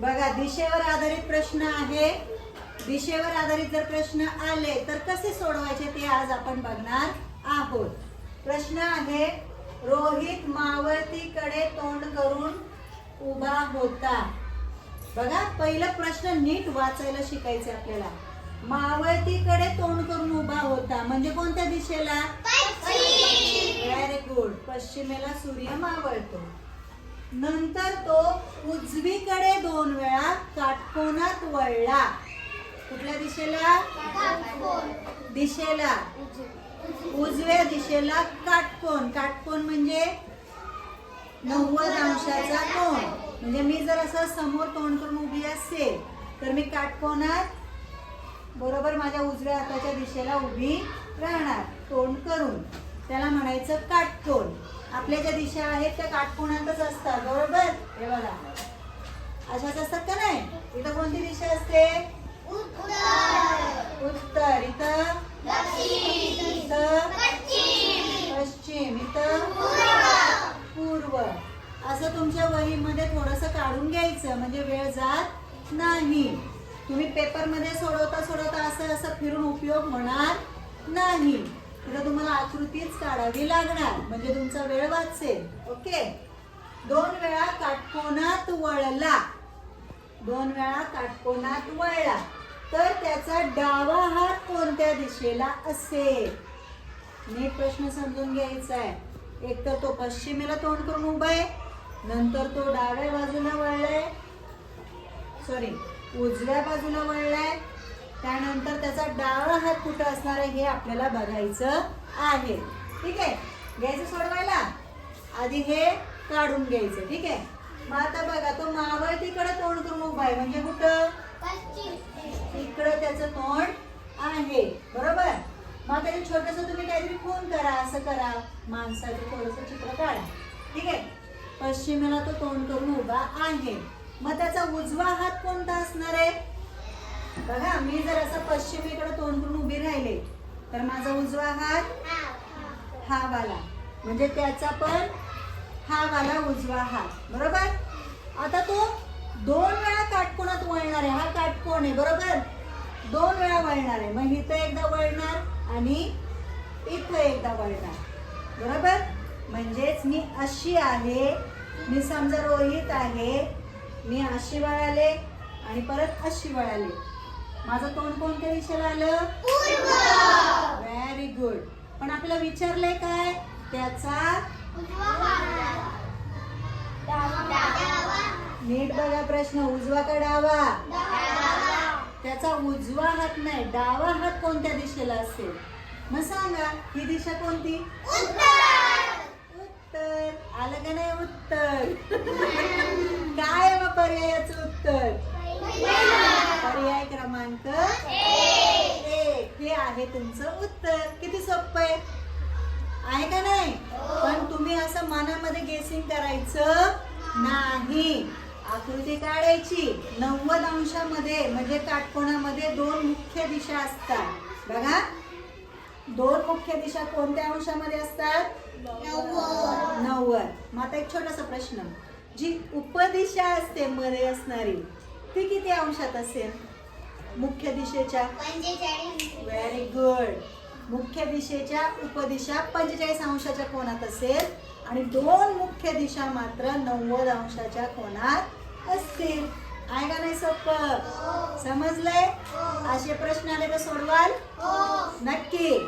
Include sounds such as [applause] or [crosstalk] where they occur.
बघा दिशेवर आधारित प्रश्न आहे. दिशेवर आधारित जर प्रश्न आले तर कसे सोडवायचे ते आज आपण बघणार आहोत. प्रश्न आहे रोहित मावळतीकडे तोंड करून उभा होता. बघा पहिलं प्रश्न नीट वाचायला शिकायचे आपल्याला. मावळतीकडे तोंड करून उभा होता म्हणजे कोणत्या दिशेला? व्हेरी गुड पश्चिमेला सूर्य मावळतो. नंतर तो उजवीकडे दोन वेळा काटकोनात वळला. कुठल्या दिशेला? दिशेला. उजव्या दिशेला काटकोन. काटकोन म्हणजे नव्वद अंशाचा कोन. म्हणजे मी जर असं समोर तोंड करून उभी असेल तर मी काटकोनात बरोबर माझ्या उजव्या हाताच्या दिशेला उभी राहणार तोंड करून. त्याला म्हणायचं काटकोन. आपल्या ज्या दिशा आहेत त्या काटकोनातच असतात बरोबर? हे बघा. अशाच असतात का नाही? इथं कोणती दिशा असते? उत्तर. इथं? इथं पश्चिम. इथं? पूर्व. असं तुमच्या वहीमध्ये थोडंसं काढून घ्यायचं म्हणजे वेळ जात नाही. तुम्ही पेपरमध्ये सोडवता सोडवता असं असं फिरून उपयोग होणार नाही. तर तुम्हाला आकृतीच काढावी लागणार. म्हणजे तुमचा वेळ वाचेल. ओके? दोन वेळा काटकोनात वळला. दोन वेळा काटकोनात वळला. तर त्याचा डावा हात कोणत्या दिशेला असेल? नीट प्रश्न समजून घ्यायचा आहे. एक तर तो पश्चिमेला तोंड करून उभा आहे. नंतर तो डाव्या बाजूला वळलाय. सॉरी उजव्या बाजूला वळलाय. त्यानंतर त्याचा डावा हात कुठं असणार आहे हे आपल्याला बघायचं आहे. ठीक आहे? घ्यायचं सोडवायला? आधी हे काढून घ्यायचं. ठीक आहे? मग आता बघा तो मावळ तिकडे तोंड करून उभा आहे. म्हणजे कुठं? इकडं त्याचं तोंड आहे. बरोबर? मग त्याचे छोटस तुम्ही काहीतरी फोन करा असं करा. माणसाचं थोडस चित्र काढा. ठीक आहे? पश्चिमेला तो तोंड करून उभा आहे. मग त्याचा उजवा हात कोणता असणार आहे? बघा मी जर असं पश्चिमेकडे तोंड करून उभी राहिले तर माझा उजवा हात हा वाला. म्हणजे त्याचा पण हा वाला उजवा हात. बरोबर? आता तो दोन वेळा काटकोणात वळणार आहे. हा काटकोण आहे बरोबर? दोन वेळा वळणार आहे. मग इथं एकदा वळणार आणि इथं एकदा वळणार. बरोबर? म्हणजेच मी अशी आहे मी समजा रोहित आहे मी अशी वळाले आणि परत अशी वळाले. माझं तोंड कोणत्या दिशेला आलं? व्हेरी गुड पण आपल्याला विचारलंय काय? त्याचा नीट बघा प्रश्न. उजवा का डावा? त्याचा उजवा हात नाही डावा हात कोणत्या दिशेला असेल? मग सांगा ही दिशा कोणती? उत्तर. आलं का नाही उत्तर? [laughs] काय मग पर्यायाचं उत्तर? क्रमांक एक. हे आहे तुमचं उत्तर. किती सोपं आहे? आहे का नाही? पण तुम्ही असं मनामध्ये गेसिंग करायचं नाही. आकृती काढायची. नव्वद अंशामध्ये म्हणजे काटकोणामध्ये दोन मुख्य दिशा असतात. बघा. दोन मुख्य दिशा कोणत्या अंशामध्ये असतात? नव्वद. मग आता एक छोटासा प्रश्न. जी उपदिशा असते मध्ये असणारी ती किती अंशात असेल? मुख्य दिशेच्या व्हेरी गुड मुख्य दिशेच्या उपदिशा पंचेचाळीस अंशाच्या कोणात असेल. आणि दोन मुख्य दिशा मात्र नव्वद अंशाच्या कोणात असतील. आहे का नाही सोपं? समजलंय? असे प्रश्न आले तर सोडवाल? नक्की.